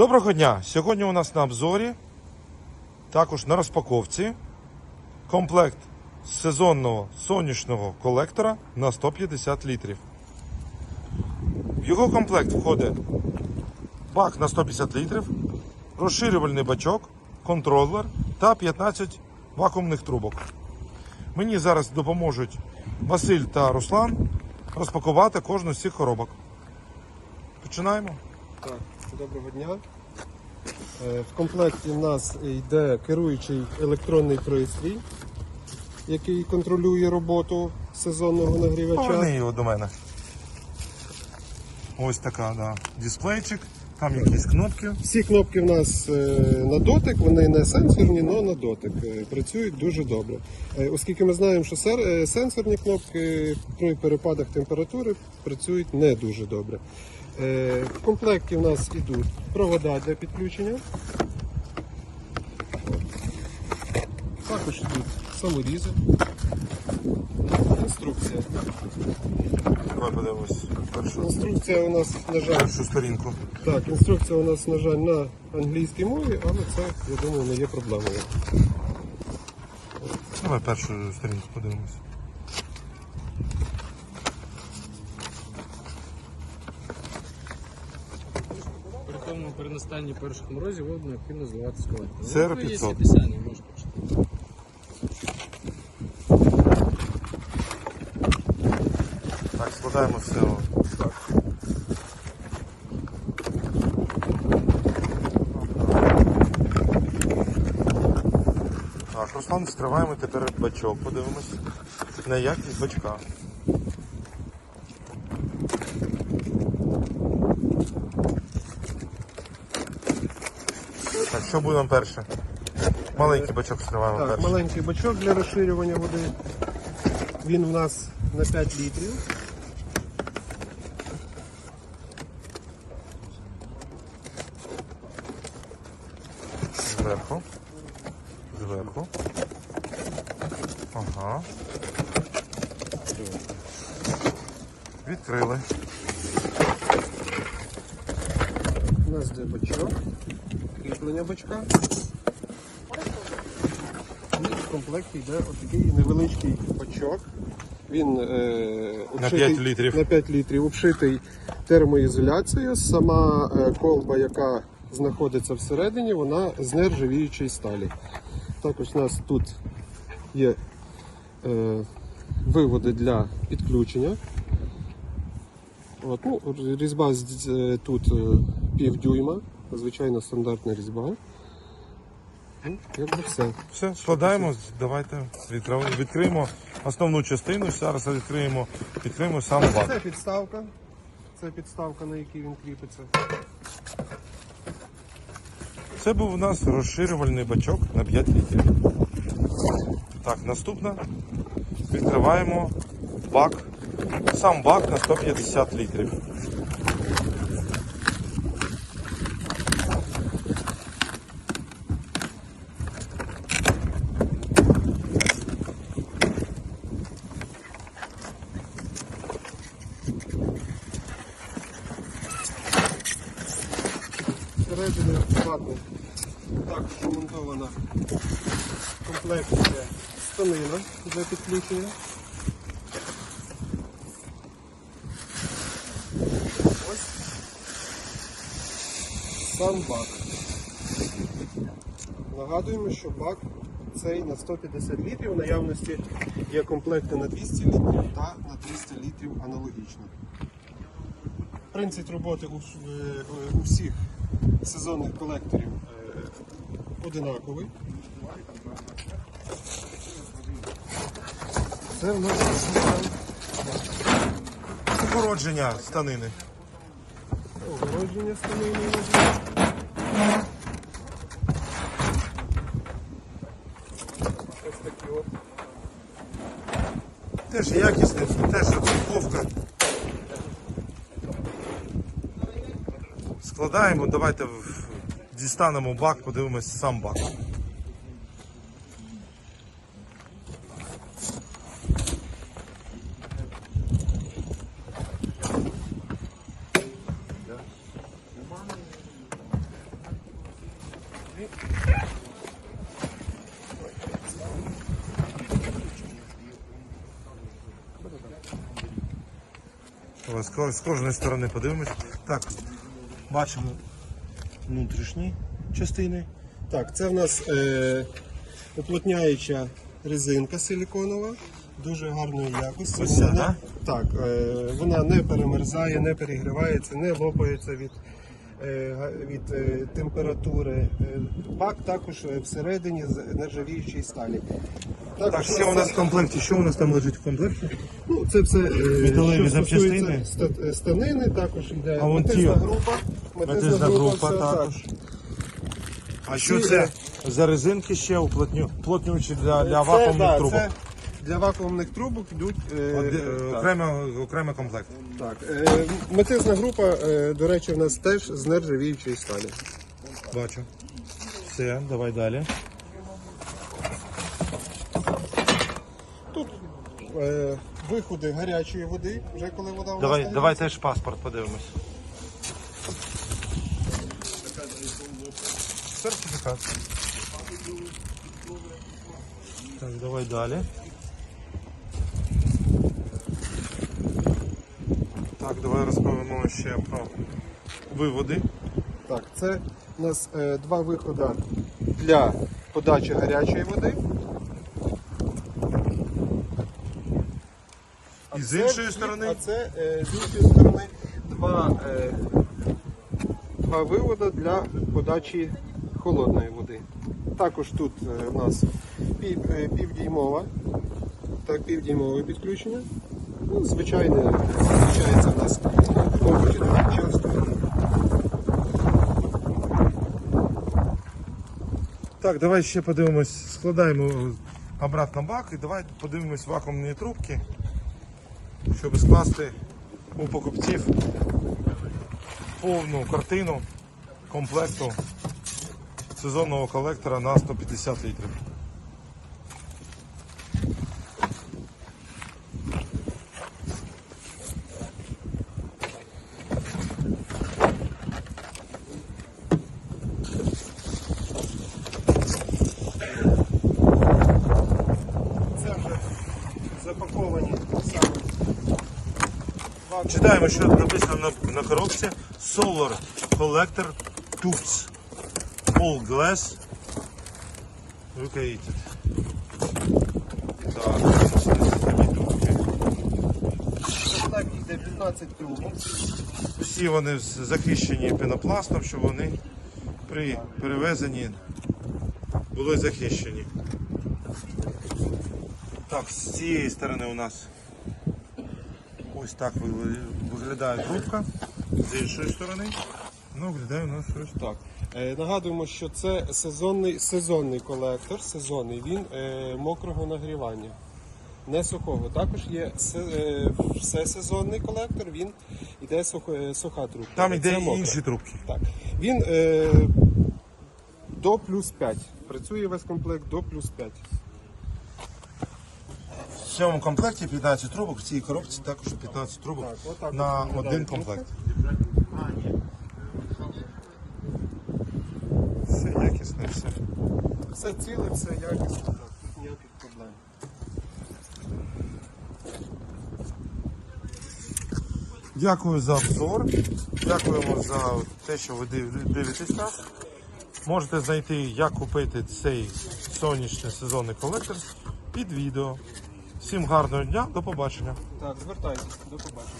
Доброго дня! Сьогодні у нас на обзорі, також на розпаковці, комплект сезонного сонячного колектора на 150 літрів. В його комплект входить бак на 150 літрів, розширювальний бачок, контролер та 15 вакуумних трубок. Мені зараз допоможуть Василь та Руслан розпакувати кожну з цих коробок. Починаємо. Так, доброго дня. Е, В комплекті в нас йде керуючий електронний пристрій, який контролює роботу сезонного нагрівача. Поверни його до мене. Ось така, да. Дисплейчик, там якісь кнопки. Всі кнопки в нас е, на дотик, вони не сенсорні, але на дотик. Е, Працюють дуже добре. Оскільки ми знаємо, що сенсорні кнопки при перепадах температури працюють не дуже добре. Е, В комплекті в нас ідуть провода для підключення. Також йдуть саморізи. Інструкція. Давай подивимось першу, Інструкція у нас, на жаль, першу сторінку. Так, інструкція у нас, на жаль, на англійській мові, але це, я думаю, не є проблемою. Давай першу сторінку подивимось. Тому при настанні перших морозів воду необхідно зливати з колектора. Це Ну, є 500. описання, можеш почитати. Так, складаємо все. Так, Руслан, вскриваємо тепер бачок, подивимось на якість бачка. Так, що будемо перше? Маленький бачок вскриваємо Так, перше. маленький бачок для розширювання води. Він у нас на 5 літрів. Зверху. Зверху. Ага. Відкрили. У нас де бачок, кріплення бачка. І в комплекті йде отакий невеличкий бачок. Він е, обшитий- 5 літрів. на 5 літрів обшитий термоізоляцією. Сама е, колба, яка знаходиться всередині, вона з нержавіючої сталі. Також у нас тут є е, виводи для підключення. От, ну, різьба з- тут е, пів дюйма, звичайно стандартна різьба. Ну, якби все. Все, складаємо. Давайте відкриємо основну частину. Зараз відкриємо, відкриємо сам бак. Це підставка. Це підставка, на якій він кріпиться. Це був у нас розширювальний бачок на 5 літрів. Так, наступна. Відкриваємо бак. Сам бак на 150 літрів. Всередині баку також вмонтована комплекція станина для підключення. Ось сам бак. Нагадуємо, що бак цей на 150 літрів. У наявності є комплекти на 200 літрів та на 300 літрів аналогічно. Принцип роботи у всіх сезонних колекторів е, одинаковий. Це в нас Охородження станини. огородження станини. Ось такі от. Теж якісне, теж упаковка. Складаємо, давайте дістанемо бак, подивимось сам бак. З кожної сторони подивимось. Так, бачимо внутрішні частини. Так, це в нас е, уплотняюча резинка силіконова, дуже гарної якості. Ось ця, Вона да? Так, е, вона не перемерзає, не перегрівається, не лопається від, від е, температури. Е, Бак також е, всередині з нержавіючої сталі. Також Так, ще у нас в комплекті. Що у нас там лежить в комплекті? Ну, це все е, Металеві що стосується запчастини? ста- е, станини, також йде А вон ті- група. Метизна група все так. також. А що це за резинки ще уплотню, уплотнюючі для, для Це, вакуумних да, трубок? Це для вакуумних трубок йдуть е, Оде- так. окремий, окремий комплект. Так, е, метизна група, е, до речі, в нас теж з нержавіючої сталі. Бачу. Все, давай далі. Тут е, виходи гарячої води, вже коли вода у Давай, нас давай теж паспорт подивимось. Сертифікат. Так, давай далі. Так, давай розповімо ще про виводи. Так, це у нас е, два виходи для подачі гарячої води. А І з це іншої вхід, сторони? А це е, з іншої сторони два, е, два виводи для подачі холодної води. Також тут е, у нас пів, е, півдіймова, так, півдіймове підключення. Ну, звичайне, включається в нас побуті дуже часто. Так, давай ще подивимось, складаємо обратно бак і давай подивимось вакуумні трубки, щоб скласти у покупців повну картину комплекту сезонного колектора на 150 літрів. Читаємо, що написано на, на коробці Solar Collector Tufts All Glass Located. Так. Так йде 15 трубок. Всі вони захищені пенопластом, щоб вони при перевезенні були захищені. Так, з цієї сторони у нас ось так виглядає трубка, з іншої сторони. Ну, виглядає у нас ось так. Е, Нагадуємо, що це сезонний, сезонний колектор, сезонний, він е, мокрого нагрівання, не сухого. Також є се- е, всесезонний колектор, він йде сухо, е, суха трубка. Там йде інші трубки. Так. Він е, до плюс 5. Працює весь комплект до плюс 5. Цьому комплекті 15 трубок, в цій коробці також 15 трубок на один комплект. Все якісне, все. Все ціле, все якісно, ніяких проблем. Дякую за обзор. Дякуємо за те, що ви дивитесь нас. Можете знайти, як купити цей сонячний сезонний колектор під відео. Всім гарного дня, до побачення. Так, звертайтеся, до побачення.